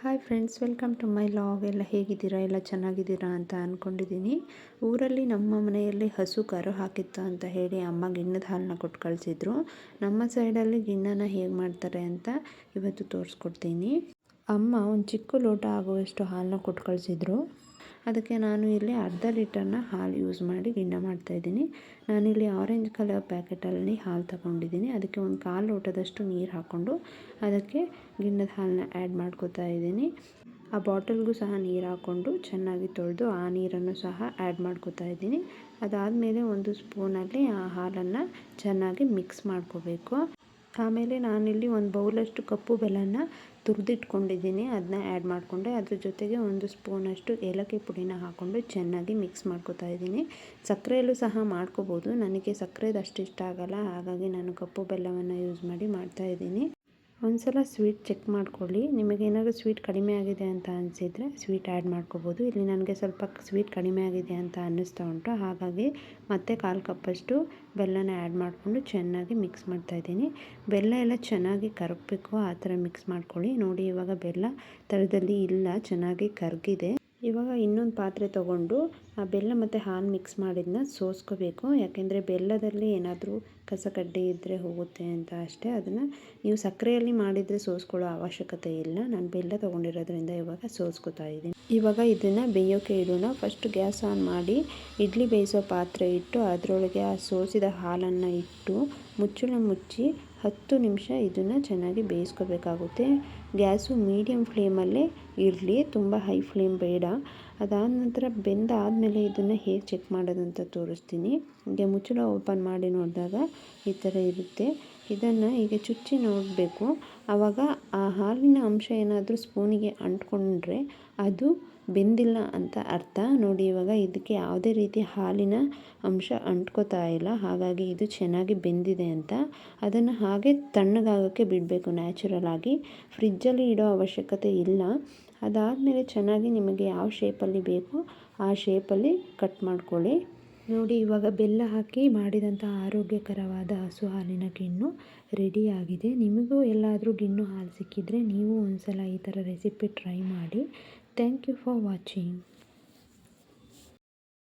Hi friends welcome to my vlog ಎಲ್ಲ ಹೇಗಿದ್ದೀರಾ? ಎಲ್ಲ ಚೆನ್ನಾಗಿದ್ದೀರಾ ಅಂತ ಅಂದ್ಕೊಂಡಿದ್ದೀನಿ ಊರಲ್ಲಿ ನಮ್ಮ ಮನೆಯಲ್ಲಿ ಹಸು ಕರು ಹಾಕಿತ್ತು ಅಂತ ಹೇಳಿ ಅಮ್ಮ ಗಿಣ್ಣದ ಹಾಲನ್ನ ಕೊಟ್ಟು ಕಳಿಸಿದ್ರು. ನಮ್ಮ ಸೈಡಲ್ಲಿ ಗಿಣ್ಣನ ಹೇಗೆ ಮಾಡ್ತಾರೆ ಅಂತ ಇವತ್ತು ತೋರಿಸ್ಕೊಡ್ತೀನಿ. ಅಮ್ಮ ಒಂದು ಚಿಕ್ಕ ಲೋಟ ಆಗುವಷ್ಟು ಹಾಲನ್ನ ಕೊಟ್ಟು ಕಳಿಸಿದ್ರು. ಅದಕ್ಕೆ ನಾನು ಇಲ್ಲಿ ಅರ್ಧ ಲೀಟರ್ನ ಹಾಲು ಯೂಸ್ ಮಾಡಿ ಗಿಣ್ಣ ಮಾಡ್ತಾಯಿದ್ದೀನಿ ನಾನಿಲ್ಲಿ ಆರೆಂಜ್ ಕಲರ್ ಪ್ಯಾಕೆಟಲ್ಲಿ ಹಾಲು ತಗೊಂಡಿದ್ದೀನಿ. ಅದಕ್ಕೆ ಒಂದು ಕಾಲು ಲೋಟದಷ್ಟು ನೀರು ಹಾಕ್ಕೊಂಡು ಅದಕ್ಕೆ ಗಿಣ್ಣದ ಹಾಲನ್ನ ಆ್ಯಡ್ ಮಾಡ್ಕೋತಾ ಇದ್ದೀನಿ. ಆ ಬಾಟಲ್ಗೂ ಸಹ ನೀರು ಹಾಕ್ಕೊಂಡು ಚೆನ್ನಾಗಿ ತೊಳೆದು ಆ ನೀರನ್ನು ಸಹ ಆ್ಯಡ್ ಮಾಡ್ಕೋತಾ ಇದ್ದೀನಿ. ಅದಾದಮೇಲೆ ಒಂದು ಸ್ಪೂನಲ್ಲಿ ಆ ಹಾಲನ್ನು ಚೆನ್ನಾಗಿ ಮಿಕ್ಸ್ ಮಾಡ್ಕೋಬೇಕು. ಆಮೇಲೆ ನಾನಿಲ್ಲಿ ಒಂದು ಬೌಲಷ್ಟು ಕಪ್ಪು ಬೆಲ್ಲನ ತುರಿದಿಟ್ಕೊಂಡಿದ್ದೀನಿ. ಅದನ್ನ ಆ್ಯಡ್ ಮಾಡಿಕೊಂಡೆ. ಅದ್ರ ಜೊತೆಗೆ ಒಂದು ಸ್ಪೂನಷ್ಟು ಏಲಕ್ಕಿ ಪುಡಿನ ಹಾಕ್ಕೊಂಡು ಚೆನ್ನಾಗಿ ಮಿಕ್ಸ್ ಮಾಡ್ಕೋತಾ ಇದ್ದೀನಿ. ಸಕ್ಕರೆಯಲ್ಲೂ ಸಹ ಮಾಡ್ಕೋಬೋದು. ನನಗೆ ಸಕ್ಕರೆದು ಅಷ್ಟು ಇಷ್ಟ ಆಗಲ್ಲ. ಹಾಗಾಗಿ ನಾನು ಕಪ್ಪು ಬೆಲ್ಲವನ್ನು ಯೂಸ್ ಮಾಡಿ ಮಾಡ್ತಾಯಿದ್ದೀನಿ ಒಂದು ಸಲ ಸ್ವೀಟ್ ಚೆಕ್ ಮಾಡ್ಕೊಳ್ಳಿ. ನಿಮಗೆ ಏನಾದರೂ ಸ್ವೀಟ್ ಕಡಿಮೆ ಆಗಿದೆ ಅಂತ ಅನಿಸಿದರೆ ಸ್ವೀಟ್ ಆ್ಯಡ್ ಮಾಡ್ಕೋಬೋದು. ಇಲ್ಲಿ ನನಗೆ ಸ್ವಲ್ಪ ಸ್ವೀಟ್ ಕಡಿಮೆ ಆಗಿದೆ ಅಂತ ಅನ್ನಿಸ್ತಾ ಉಂಟು. ಹಾಗಾಗಿ ಮತ್ತೆ ಕಾಲು ಕಪ್ಪಷ್ಟು ಬೆಲ್ಲನ ಆ್ಯಡ್ ಮಾಡಿಕೊಂಡು ಚೆನ್ನಾಗಿ ಮಿಕ್ಸ್ ಮಾಡ್ತಾಯಿದ್ದೀನಿ ಬೆಲ್ಲ ಎಲ್ಲ ಚೆನ್ನಾಗಿ ಕರಗಬೇಕು, ಆ ಥರ ಮಿಕ್ಸ್ ಮಾಡ್ಕೊಳ್ಳಿ. ನೋಡಿ ಇವಾಗ ಬೆಲ್ಲ ಥರದಲ್ಲಿ ಇಲ್ಲ, ಚೆನ್ನಾಗಿ ಕರಗಿದೆ. ಇವಾಗ ಇನ್ನೊಂದು ಪಾತ್ರೆ ತೊಗೊಂಡು ಆ ಬೆಲ್ಲ ಮತ್ತು ಹಾಲು ಮಿಕ್ಸ್ ಮಾಡಿದ್ದನ್ನ ಸೋಸ್ಕೋಬೇಕು. ಯಾಕೆಂದರೆ ಬೆಲ್ಲದಲ್ಲಿ ಏನಾದರೂ ಕಸಕಡ್ಡಿ ಇದ್ದರೆ ಹೋಗುತ್ತೆ ಅಂತ ಅಷ್ಟೇ. ಅದನ್ನು ನೀವು ಸಕ್ಕರೆಯಲ್ಲಿ ಮಾಡಿದರೆ ಸೋಸ್ಕೊಳ್ಳೋ ಅವಶ್ಯಕತೆ ಇಲ್ಲ. ನಾನು ಬೆಲ್ಲ ತೊಗೊಂಡಿರೋದ್ರಿಂದ ಇವಾಗ ಸೋಸ್ಕೋತಾ ಇದ್ದೀನಿ. ಇವಾಗ ಇದನ್ನು ಬೇಯೋಕೆ ಇಡೋಣ. ಫಸ್ಟ್ ಗ್ಯಾಸ್ ಆನ್ ಮಾಡಿ, ಇಡ್ಲಿ ಬೇಯಿಸೋ ಪಾತ್ರೆ ಇಟ್ಟು ಅದರೊಳಗೆ ಆ ಸೋಸಿದ ಹಾಲನ್ನು ಇಟ್ಟು ಮುಚ್ಚಳ ಮುಚ್ಚಿ ಹತ್ತು ನಿಮಿಷ ಇದನ್ನು ಚೆನ್ನಾಗಿ ಬೇಯಿಸ್ಕೋಬೇಕಾಗುತ್ತೆ. ಗ್ಯಾಸು ಮೀಡಿಯಮ್ ಫ್ಲೇಮಲ್ಲೇ ಇರಲಿ, ತುಂಬ ಹೈ ಫ್ಲೇಮ್ ಬೇಡ. ಅದಾದ ನಂತರ ಬೆಂದಾದಮೇಲೆ ಇದನ್ನು ಹೇಗೆ ಚೆಕ್ ಮಾಡೋದಂತ ತೋರಿಸ್ತೀನಿ. ಹೀಗೆ ಮುಚ್ಚಳ ಓಪನ್ ಮಾಡಿ ನೋಡಿದಾಗ ಈ ಥರ ಇರುತ್ತೆ. ಇದನ್ನು ಹೀಗೆ ಚುಚ್ಚಿ ನೋಡಬೇಕು. ಆವಾಗ ಆ ಹಾಲಿನ ಅಂಶ ಏನಾದರೂ ಸ್ಪೂನಿಗೆ ಅಂಟ್ಕೊಂಡ್ರೆ ಅದು ಬೆಂದಿಲ್ಲ ಅಂತ ಅರ್ಥ. ನೋಡಿ, ಇವಾಗ ಇದಕ್ಕೆ ಯಾವುದೇ ರೀತಿ ಹಾಲಿನ ಅಂಶ ಅಂಟ್ಕೋತಾ ಇಲ್ಲ. ಹಾಗಾಗಿ ಇದು ಚೆನ್ನಾಗಿ ಬೆಂದಿದೆ ಅಂತ. ಅದನ್ನು ಹಾಗೆ ತಣ್ಣಗಾಗೋಕ್ಕೆ ಬಿಡಬೇಕು. ನ್ಯಾಚುರಲ್ ಆಗಿ ಫ್ರಿಜ್ಜಲ್ಲಿ ಇಡೋ ಅವಶ್ಯಕತೆ ಇಲ್ಲ. ಅದಾದಮೇಲೆ ಚೆನ್ನಾಗಿ ನಿಮಗೆ ಯಾವ ಶೇಪಲ್ಲಿ ಬೇಕು ಆ ಶೇಪಲ್ಲಿ ಕಟ್ ಮಾಡ್ಕೊಳ್ಳಿ. ನೋಡಿ, ಇವಾಗ ಬೆಲ್ಲ ಹಾಕಿ ಮಾಡಿದಂಥ ಆರೋಗ್ಯಕರವಾದ ಹಸು ಹಾಲಿನ ಗಿಣ್ಣು ರೆಡಿಯಾಗಿದೆ. ನಿಮಗೂ ಎಲ್ಲಾದರೂ ಗಿಣ್ಣು ಹಾಲು ಸಿಕ್ಕಿದರೆ ನೀವು ಒಂದು ಸಲ ಈ ಥರ ರೆಸಿಪಿ ಟ್ರೈ ಮಾಡಿ. Thank you for watching.